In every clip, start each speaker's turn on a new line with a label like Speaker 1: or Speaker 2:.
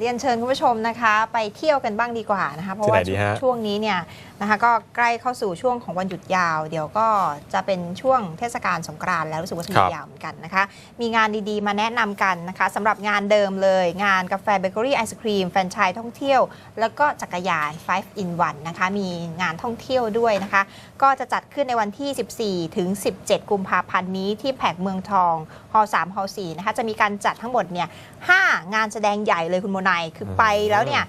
Speaker 1: เรียนเชิญคุณผู้ชมนะคะ ไปเที่ยวกันบ้างดีกว่านะคะ เพราะ
Speaker 2: ที่ไห
Speaker 1: ว่าน
Speaker 2: ดีฮะ
Speaker 1: ช่วงนี้เนี่ยนะคะก็ใกล้เข้าสู่ช่วงของวันหยุดยาว เดี๋ยวก็จะเป็นช่วงเทศกาลสงกรานต์แล้วรู้สึกว่าจะหยุดยาวเหมือนกันนะคะ มีงานดีๆ มาแนะนำกันนะคะสำหรับงานเดิมเลย งานกาแฟเบเกอรี่ไอศครีมแฟรนไชส์ท่องเที่ยว แล้วก็จักรยาน 5 in 1 นะคะ มีงานท่องเที่ยวด้วยนะคะ ก็จะจัดขึ้นในวันที่ 14 ถึง 17 กุมภาพันธ์นี้ที่แผกเมืองทองฮอลสามฮอลสี่นะคะจะมีการจัดทั้งหมดเนี่ยห้างานแสดงใหญ่เลยคุณโมนายคือไปแล้วเนี่ย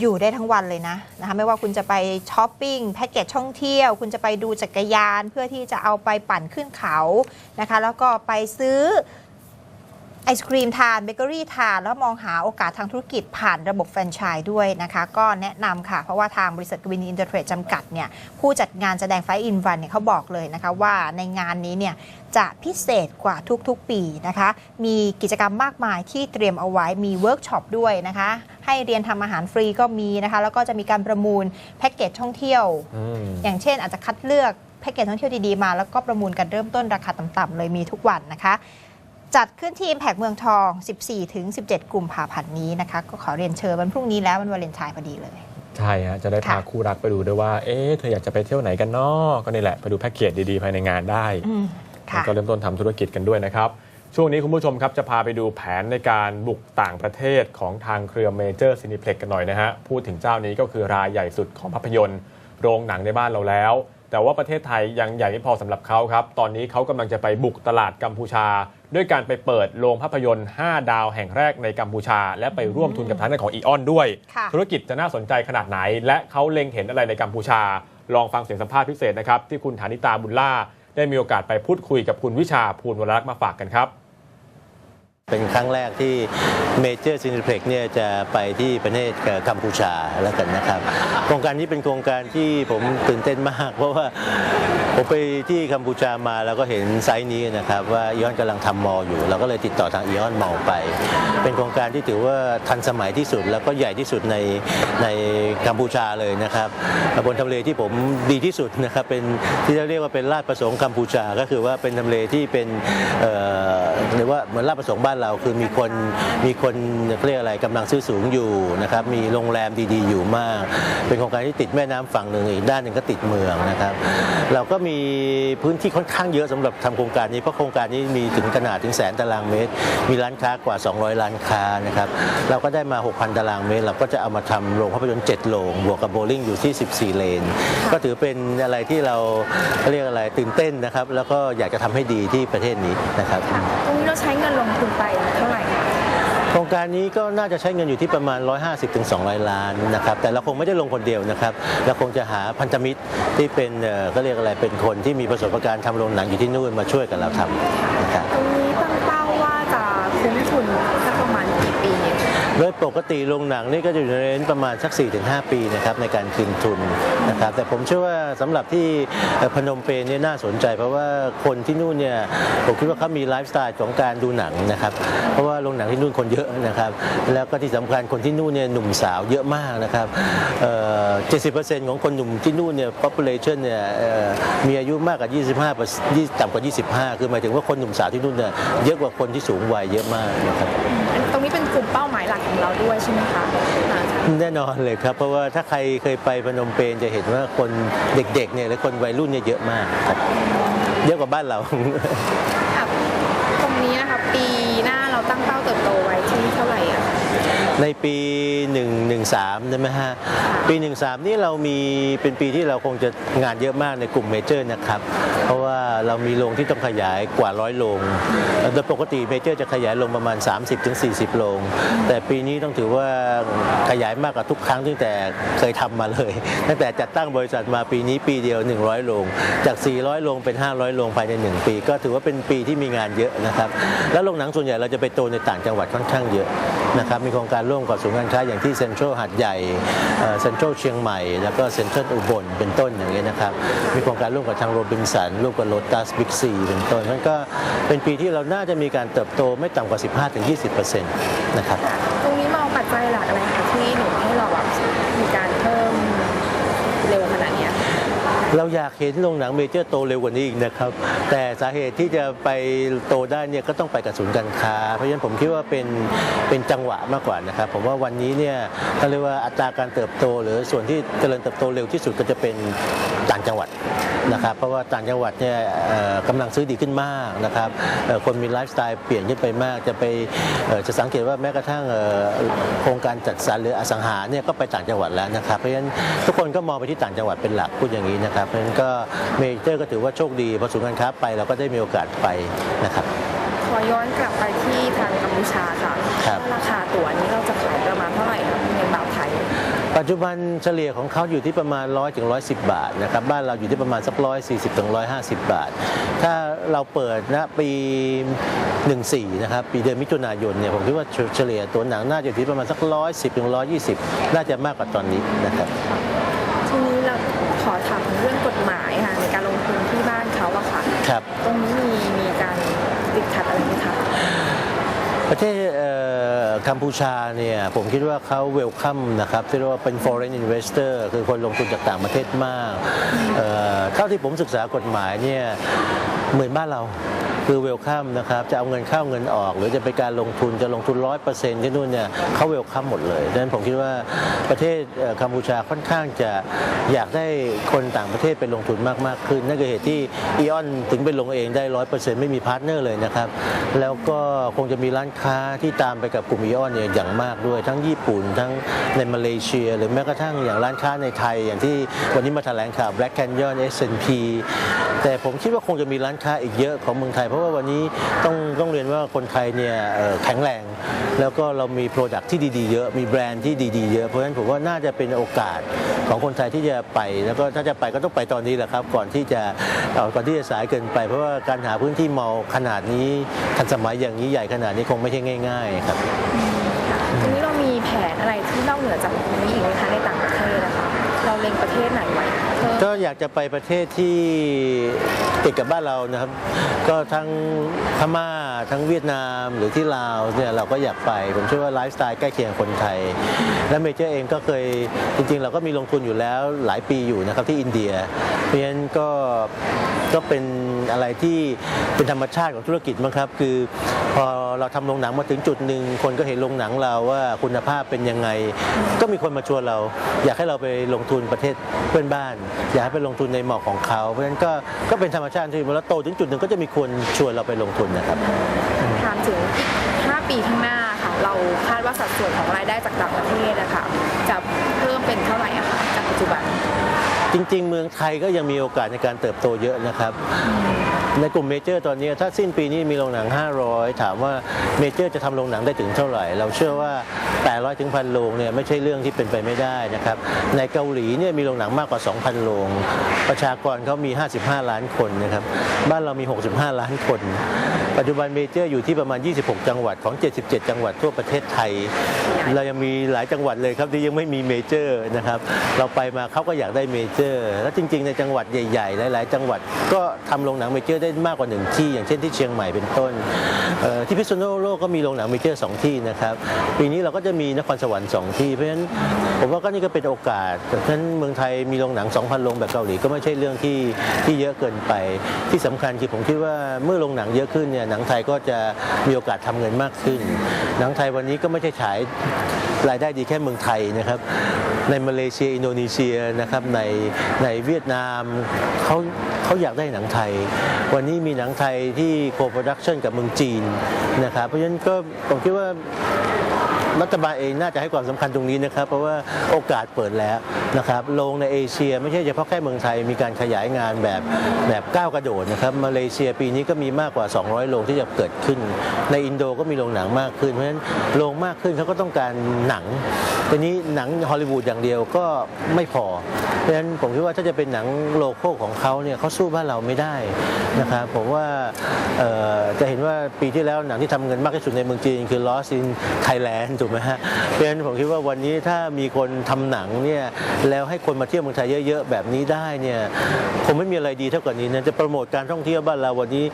Speaker 1: อยู่ได้ทั้งวันเลยนะนะคะไม่ว่าคุณจะไปช้อปปิ้งแพ็กเกจท่องเที่ยว คุณจะไปดูจักรยานเพื่อที่จะเอาไปปั่นขึ้นเขานะคะ แล้วก็ไปซื้อ ไอศครีมทานเบเกอรี่ทานแล้วมองหาโอกาสทางธุรกิจผ่านระบบแฟรนไชส์ด้วยนะคะ ก็แนะนำค่ะ เพราะว่าทางบริษัทกวินอินเตอร์เทรดจำกัดเนี่ยผู้จัดงานแสดงไฟอินวันเนี่ยเขาบอกเลยนะคะว่าในงานนี้เนี่ยจะพิเศษกว่าทุกๆปีนะคะ มีกิจกรรมมากมายที่เตรียมเอาไว้มีเวิร์กช็อปด้วยนะคะ ให้เรียนทำอาหารฟรีก็มีนะคะ แล้วก็จะมีการประมูลแพ็กเกจท่องเที่ยว
Speaker 2: อืม
Speaker 1: อย่างเช่นอาจจะคัดเลือกแพ็กเกจท่องเที่ยวดีๆมา แล้วก็ประมูลกันเริ่มต้นราคาต่ำๆเลยมีทุกวันนะคะ จัดขึ้นที่ Impact เมืองทอง 14-17กุมภาพันธ์นี้นะคะ ก็ขอเรียนเชิญวันพรุ่งนี้แล้ววันวาเลนไทน์พอดีเลย
Speaker 2: ใช่ฮะจะได้พา
Speaker 1: ค่ะ
Speaker 2: คู่รักไปดูด้วยว่า เอ๊ะเธออยากจะไปเที่ยวไหนกันเนาะก็นี่แหละไปดูแพ็กเกจดีๆภายในงานได้
Speaker 1: อืม
Speaker 2: แล้ว
Speaker 1: ค่ะ
Speaker 2: ก็เริ่มต้นทำธุรกิจกันด้วยนะครับ ช่วงนี้คุณผู้ชมครับ จะพาไปดูแผนในการบุกต่างประเทศของทางเครือเมเจอร์ซินิเพล็กกันหน่อยนะฮะ พูดถึงเจ้านี้ก็คือรายใหญ่สุดของภาพยนตร์ โรงหนังในบ้านเราแล้ว แต่ว่าประเทศไทยยังใหญ่ไม่พอสำหรับเขาครับ ตอนนี้เขากำลังจะไปบุกตลาดกัมพูชา ด้วยการไปเปิดโรงภาพยนตร์ 5 ดาวแห่งแรกในกัมพูชา และไปร่วมทุนกับทางด้านของอีออนด้วย
Speaker 1: ค่ะ
Speaker 2: ธุรกิจจะน่าสนใจขนาดไหน และเขาเล็งเห็นอะไรในกัมพูชา ลองฟังเสียงสัมภาษณ์พิเศษนะครับที่คุณฐานิตาบุญล่า ได้มีโอกาสไปพูดคุยกับคุณวิชาภูลวรรักษ์มาฝากกันครับ
Speaker 3: เป็นครั้งแรกที่เมเจอร์ซินิเพล็กเนี่ยจะไปที่ประเทศกัมพูชาแล้วกันนะครับ โครงการนี้เป็นโครงการที่ผมตื่นเต้นมาก เพราะว่าผมไปที่กัมพูชามาแล้วก็เห็นไซต์นี้นะครับว่าอีออนกำลังทำมออยู่ เราก็เลยติดต่อทางอีออนมอไป เป็นโครงการที่ถือว่าทันสมัยที่สุด แล้วก็ใหญ่ที่สุดในในกัมพูชาเลยนะครับบนทำเลที่ผมดีที่สุดนะครับเป็นที่เราเรียกว่าเป็นราชประสงค์กัมพูชาก็คือว่าเป็นทำเลที่เป็นเอ่อหรือว่าเหมือนราชประสงค์บ้านเราคือมีคนมีคนเรียกอะไรกำลังซื้อสูงอยู่นะครับมีโรงแรมดีๆ อยู่มาก เป็นโครงการที่ติดแม่น้ำฝั่งหนึ่งอีกด้านหนึ่งก็ติดเมืองนะครับ เราก็มีพื้นที่ค่อนข้างเยอะสำหรับทำโครงการนี้เพราะโครงการนี้มีถึงขนาดถึงแสนตารางเมตร มีร้านค้ากว่า 200 ร้านค้านะครับเราก็ได้มา 6,000 ตารางเมตร เราก็จะเอามาทำโรงภาพยนตร์7โรงบวกกับโบว์ลิ่งอยู่ที่ 14 เลน ก็ถือเป็นอะไรที่เราเรียกอะไรตื่นเต้นนะครับ แล้วก็อยากจะทำให้ดีที่ประเทศนี้นะครับ
Speaker 4: ต รงนี้เราใช้เงินลงทุนไปเท่าไหร่คะ
Speaker 3: โครงการนี้ก็น่าจะใช้เงินอยู่ที่ประมาณ 150-200ถึง200 ล้านนะครับ แต่เราคงไม่ได้ลงคนเดียวนะครับ เราคงจะหาพันธมิตรที่เป็นเอ่อก็เรียกอะไรเป็นคนที่มีประสบการณ์ทำโรงหนังอยู่ที่นู่นมาช่วยกับเราทำนะครับ
Speaker 4: ตรงนี้ตั้งเป้าว่าจะคุ้มทุนสักประมาณกี่ปี
Speaker 3: โดยปกติโรงหนังนี่ก็จะอยู่ในเรนประมาณสัก 4-5 ปีนะครับในการคืนทุนนะครับแต่ผมเชื่อว่าสำหรับที่พนมเปญเนี่ยน่าสนใจ เพราะว่าคนที่นู่นเนี่ยผมคิดว่าเขามีไลฟ์สไตล์ของการดูหนังนะครับเพราะว่าโรงหนังที่นู่นคนเยอะนะครับแล้วก็ที่สำคัญคนที่นู่นเนี่ยหนุ่มสาวเยอะมากนะครับเอ่อ70%ของคนหนุ่มที่นู่นเนี่ย population เนี่ยมีอายุมากกว่า 25 20ต่ำกว่า 25 คือหมายถึงว่าคนหนุ่มสาวที่นู่นเนี่ยเยอะกว่าคนที่สูงวัยเยอะมากนะครับ
Speaker 4: ตรงนี้เป็นกลุ่มเป้าหมายหลักของเราด้วยใช่ไหมคะ
Speaker 3: แน่นอนเลยครับ เพราะว่าถ้าใครเคยไปพนมเปญจะเห็นว่าคนเด็กๆเนี่ยและคนวัยรุ่นเนี่ยเยอะมากครับเยอะกว่าบ้านเรา
Speaker 4: อะตรงนี้นะคะปีหน้าเราตั้งเป้าเติบโตไว้ที่เท่าไหร่อะคะ
Speaker 3: ในปี 113 ใช่ไหมฮะ ปี 13 นี่เรามีเป็นปีที่เราคงจะงานเยอะมากในกลุ่มเมเจอร์นะครับ เพราะว่าเรามีโรงที่ต้องขยายกว่าร้อยโรงโดยปกติเมเจอร์จะขยายลงประมาณ 30-40 โรง แต่ปีนี้ต้องถือว่าขยายมากกว่าทุกครั้งตั้งแต่เคยทำมาเลย ตั้งแต่จัดตั้งบริษัทมาปีนี้ปีเดียว 100 โรง จาก 400 โรงเป็น 500 โรงภายใน 1 ปี ก็ถือว่าเป็นปีที่มีงานเยอะนะครับ แล้วโรงหนังส่วนใหญ่เราจะไปโตในต่างจังหวัดค่อนข้างเยอะ นะครับมีโครงการร่วมกับศูนย์การค้าอย่างที่เซ็นทรัลหัดใหญ่เซ็นทรัลเชียงใหม่ แล้วก็เซ็นทรัลอุบลเป็นต้นอย่างเงี้ยนะครับมีโครงการร่วมกับทางโรบินสันร่วมกับโรตัสบิ๊กซีเป็นต้นนั่นก็เป็นปีที่เราน่าจะมีการเติบโตไม่ต่ำกว่า 15-20%นะครับ
Speaker 4: ตรงนี้มองปัจจัยหลักอะไรคะที่หนุนให้เราบมีการ
Speaker 3: เราอยากเห็นโรงหนังเมเจอร์โตเร็วกว่านี้อีกนะครับ แต่สาเหตุที่จะไปโตได้เนี่ยก็ต้องไปกับศูนย์การค้า เพราะฉะนั้นผมคิดว่าเป็นเป็นจังหวะมากกว่านะครับ ผมว่าวันนี้เนี่ยเขาเรียกว่าอัตราการเติบโต หรือส่วนที่เจริญเติบโตเร็วที่สุดก็จะเป็นต่างจังหวัดนะครับเพราะว่าต่างจังหวัดเนี่ยกำลังซื้อดีขึ้นมากนะครับคนมีไลฟ์สไตล์เปลี่ยนขึ้นไปมากจะไปจะสังเกตว่าแม้กระทั่งโครงการจัดสรรหรืออสังหาเนี่ยก็ไปต่างจังหวัดแล้วนะครับเพราะฉะนั้นทุกคนก็มองไปที่ต่างจังหวัดเป็นหลักพูดอย่างนี้นะครับเพราะฉะนั้นก็เมเจอร์ก็ถือว่าโชคดีพอศูนย์การค้าไปเราก็ได้มีโอกาสไปนะครับ
Speaker 4: ขอย้อนกลับไปที่ทางกัมพูชาค่ะ
Speaker 3: ครับ
Speaker 4: ว่าราคาตั๋วนี้เราจะขายประมาณเท่าไหร่ครับเงินบาทไทย
Speaker 3: ปัจจุบันเฉลี่ยของเขาอยู่ที่ประมาณ 100ถึง110 บาทนะครับบ้านเราอยู่ที่ประมาณสัก 140ถึง150 บาท ถ้าเราเปิดณปี 14 นะครับ ปีเดือนมิถุนายนเนี่ยผมคิดว่าเฉลี่ยตัวหนังน่าจะอยู่ที่ประมาณสัก 110ถึง120 น่าจะมากกว่าตอนนี้นะครับ
Speaker 4: ทีนี้เราขอถามเรื่องกฎ หมายค่ะในการลงทุนที่บ้านเขาอะค่ะ
Speaker 3: ครับ
Speaker 4: ตรงนี้มีมีการติดขัดอะไรไหมคะ
Speaker 3: ประเทศเอ่อกัมพูชาเนี่ยผมคิดว่าเขาเวลคัมนะครับที่เรียกว่าเป็น foreign investor คือคนลงทุนจากต่างประเทศมากเอ่อเท่าที่ผมศึกษากฎหมายเนี่ยเหมือนบ้านเรา คือเวลคัมนะครับจะเอาเงินเข้าเงินออก หรือจะเป็นการลงทุนจะลงทุนร้อยเปอร์เซ็นต์ที่นู่นเนี่ยเขาเวลคัมหมดเลยดังนั้นผมคิดว่าประเทศกัมพูชาค่อนข้างจะอยากได้คนต่างประเทศไปลงทุนมากมากๆขึ้น นั่นคือเหตุที่อีออนถึงไปลงเองได้ร้อยเปอร์เซ็นต์ไม่มีพาร์ทเนอร์เลยนะครับ แล้วก็คงจะมีร้านค้าที่ตามไปกับกลุ่มอีออนเนี่ยอย่างมากด้วย ทั้งญี่ปุ่นทั้งในมาเลเซีย หรือแม้กระทั่งอย่างร้านค้าในไทย อย่างที่วันนี้มาแถลงข่าว Black Canyon S&P แต่ผมคิดว่าคงจะมีร้านค้าอีกเยอะของเมืองไทยเพราะว่าวันนี้ต้องต้องเรียนว่าคนไทยเนี่ยแข็งแรง แล้วก็เรามีโปรดักที่ดีๆเยอะ มีแบรนด์ที่ดีๆเยอะ เพราะฉะนั้นผมว่าน่าจะเป็นโอกาสของคนไทยที่จะไป แล้วก็ถ้าจะไปก็ต้องไปตอนนี้แหละครับ ก่อนที่จะก่อนที่จะสายเกินไป เพราะว่าการหาพื้นที่มอลขนาดนี้ทันสมัยอย่างนี้ใหญ่ขนาดนี้คงไม่ใช่ง่าย ๆ ครับ
Speaker 4: ทีนี้เรามีแผนอะไรที่นอกเหนือจากนี้อีกไหมคะในต่างประเทศนะคะเราเล็งประเทศไหนไว้
Speaker 3: ก็อยากจะไปประเทศที่ติดกับบ้านเรานะครับ ก็ทั้งพม่าทั้งเวียดนามหรือที่ลาวเนี่ยเราก็อยากไป ผมเชื่อว่าไลฟ์สไตล์ใกล้เคียงคนไทย และเมเจอร์เองก็เคยจริง ๆ เราก็มีลงทุนอยู่แล้วหลายปีอยู่นะครับที่อินเดีย เพราะฉะนั้นก็ ก็เป็นอะไรที่เป็นธรรมชาติของธุรกิจมั้งครับ คือพอเราทำโรงหนังมาถึงจุดหนึ่งคนก็เห็นโรงหนังเราว่าคุณภาพเป็นยังไง ก็มีคนมาชวนเรา อยากให้เราไปลงทุนประเทศเพื่อนบ้าน อยากให้ไปลงทุนในหมอกของเขา เพราะฉะนั้นก็ก็เป็นธรรมชาติที่เมื่อโตถึงจุดหนึ่งก็จะมีคนชวนเราไปลงทุนนะครับ
Speaker 4: ถามถึง5ปีข้างหน้าค่ะเราคาดว่าสัดส่วนของรายได้จากต่างประเทศนะคะจะเพิ่มเป็นเท่าไหร่ะคะจากปัจจุบัน
Speaker 3: จริง ๆ เมืองไทยก็ยังมีโอกาสในการเติบโตเยอะนะครับ ในกลุ่มเมเจอร์ตอนนี้ถ้าสิ้นปีนี้มีโรงหนัง 500 ถามว่าเมเจอร์จะทำโรงหนังได้ถึงเท่าไหร่ เราเชื่อว่า 800 ถึงพันโรงเนี่ยไม่ใช่เรื่องที่เป็นไปไม่ได้นะครับ ในเกาหลีเนี่ยมีโรงหนังมากกว่า 2,000 โรง ประชากรเขามี 55 ล้านคนนะครับ บ้านเรามี 65 ล้านคน ปัจจุบันเมเจอร์อยู่ที่ประมาณ 26 จังหวัดของ 77 จังหวัดทั่วประเทศไทย เรายังมีหลายจังหวัดเลยครับที่ยังไม่มีเมเจอร์นะครับ เราไปมาเขาก็อยากได้เมเจอร์ แล้วจริง ๆ ในจังหวัดใหญ่ๆ หลาย ๆ จังหวัดก็ทำโรงหนังเมเจอร์ได้มากกว่าหนึ่งที่ อย่างเช่นที่เชียงใหม่เป็นต้นที่พิษณุโลกก็มีโรงหนังเมเจอร์สองที่นะครับปีนี้เราก็จะมีนครสวรรค์สองที่ เพราะฉะนั้นผมว่าก็นี่ก็เป็นโอกาสเพราะฉะนั้นเมืองไทยมีโรงหนัง 2,000 โรงแบบเกาหลีก็ไม่ใช่เรื่องที่ที่เยอะเกินไป ที่สำคัญคือผมคิดว่าเมื่อโรงหนังเยอะขึ้นเนี่ยหนังไทยก็จะมีโอกาสทำเงินมากขึ้น หนังไทยวันนี้ก็ไม่ใช่ฉายรายได้ดีแค่เมืองไทยนะครับ ในมาเลเซีย อินโดนีเซียนะครับในในเวียดนามเขาเขาอยากได้หนังไทยวันนี้มีหนังไทยที่โคโปรดักชันกับเมืองจีนนะครับเพราะฉะนั้นก็ผมคิดว่า รัฐบาลเองน่าจะให้ความสำคัญตรงนี้นะครับ เพราะว่าโอกาสเปิดแล้วนะครับโรงในเอเชีย ไม่ใช่เฉพาะแค่เมืองไทยมีการขยายงานแบบแบบก้าวกระโดดนะครับมาเลเซียปีนี้ก็มีมากกว่า 200 โรงที่จะเกิดขึ้น ในอินโดก็มีโรงหนังมากขึ้น เพราะฉะนั้นโรงมากขึ้นเขาก็ต้องการหนังทีนี้หนังฮอลลีวูดอย่างเดียวก็ไม่พอ เพราะฉะนั้นผมคิดว่าถ้าจะเป็นหนังโลโก้ของเขาเนี่ยเขาสู้บ้านเราไม่ได้นะครับผมว่าจะเห็นว่าปีที่แล้วหนังที่ทำเงินมากที่สุดในเมืองจีนคือ Lost in Thailand ถูกไหมฮะเพราะฉะนั้นผมคิดว่าวันนี้ถ้ามีคนทำหนังเนี่ยแล้วให้คนมาเที่ยวเมืองไทยเยอะ ๆ แบบนี้ได้เนี่ยคงไม่มีอะไรดีเท่ากับนี้นะจะโปรโมทการท่องเที่ยวบ้านเราวันนี้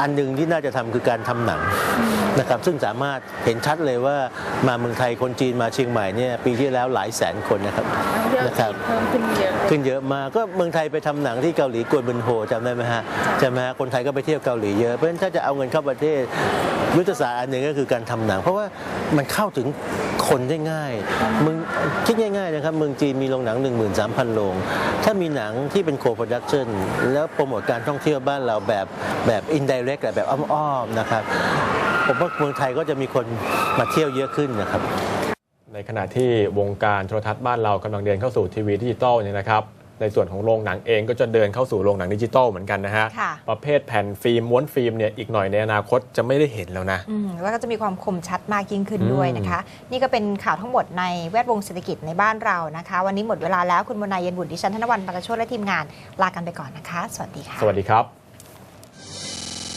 Speaker 3: อันหนึ่งที่น่าจะทำคือการทำหนังนะครับซึ่งสามารถเห็นชัดเลยว่ามาเมืองไทยคนจีนมาเชียงใหม่เนี่ยปีที่แล้วหลายแสนคนนะครับ
Speaker 4: นักท่องเที่ยว
Speaker 3: นะครั
Speaker 4: จี
Speaker 3: บ
Speaker 4: นเพิ่มขึ้นเยอะเลย
Speaker 3: ขึ้นเยอะมากก็เมืองไทยไปทำหนังที่เกาหลีกวนบุนโฮจำได้ไหมฮะใช่ไหมฮะคนไทยก็ไปเที่ยวเกาหลีเยอะเพราะฉะนั้นถ้าจะเอาเงินเข้าประเทศยุทธศาสตร์อันหนึ่งก็คือการทำหนัง เพราะว่ามันเข้าถึง คนได้ง่ายมึงคิดง่ายๆนะครับเมืองจีนมีโรงหนัง 13,000โรง ถ้ามีหนังที่เป็นโคโปรดักชันแล้วโปรโมทการท่องเที่ยวบ้านเราแบบแบบอินดิเรกแบบอ้อมๆนะครับ ผมว่าเมืองไทยก็จะมีคนมาเที่ยวเยอะขึ้นนะครับ
Speaker 2: ในขณะที่วงการโทรทัศน์บ้านเรากำลังเดินเข้าสู่ทีวีดิจิตอลเนี่ยนะครับ ในส่วนของโรงหนังเองก็จะเดินเข้าสู่โรงหนังดิจิตอลเหมือนกันนะฮะ
Speaker 1: ค่ะ
Speaker 2: ประเภทแผ่นฟิล์มม้วนฟิล์มเนี่ยอีกหน่อยในอนาคตจะไม่ได้เห็นแล้วนะ
Speaker 1: อืมแล้วก็จะมีความคมชัดมากยิ่งขึ้นด้วยนะคะ นี่ก็เป็นข่าวทั้งหมดในแวดวงเศรษฐกิจในบ้านเรานะคะ วันนี้หมดเวลาแล้วคุณมนายเย็นบุตรดิฉันธนวันปรโชตและทีมงานลากันไปก่อนนะคะ สวัสดีค่ะ
Speaker 2: สวัสดีครับ